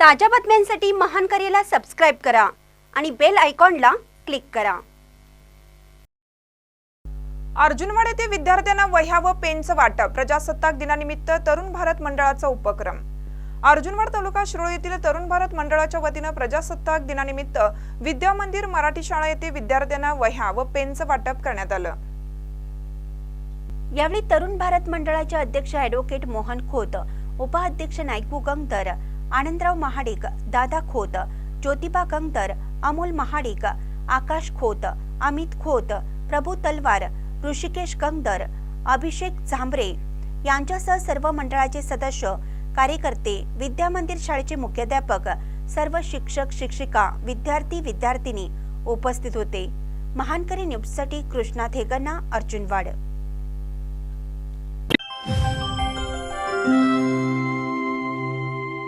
ताज्या बातम्यांसाठी महान करेला सबस्क्राईब करा आणि बेल आयकॉनला क्लिक करा. अर्जुनवाड येथे विद्यार्थ्यांना वह्या व पेनचं वाटप प्रजासत्ताक दिनानिमित्त तरुण भारत मंडळाचा उपक्रम. अर्जुनवाड तालुका शिरोळ येथील तरुण भारत मंडळाच्या वतीनं प्रजासत्ताक दिनानिमित्त विद्या मंदिर मराठी शाळा येथे विद्यार्थ्यांना वह्या व पेनचं वाटप करण्यात आलं. यावेळी तरुण भारत मंडळाचे अध्यक्ष ॲडव्होकेट मोहन खोत उपाध्यक्ष नायकू गंगतर आनंदराव महाडिक दादा खोत ज्योतिबा कंगतर अमोल महाडिक आकाश खोत अमित खोत प्रभू तलवार ऋषिकेश गंगदर अभिषेक झांबरे यांच्यासह सर्व मंडळाचे सदस्य कार्यकर्ते विद्या मंदिर शाळेचे मुख्याध्यापक सर्व शिक्षक शिक्षिका विद्यार्थी विद्यार्थिनी उपस्थित होते. महानकरी न्यूजसाठी कृष्णा थेगन्ना अर्जुनवाड.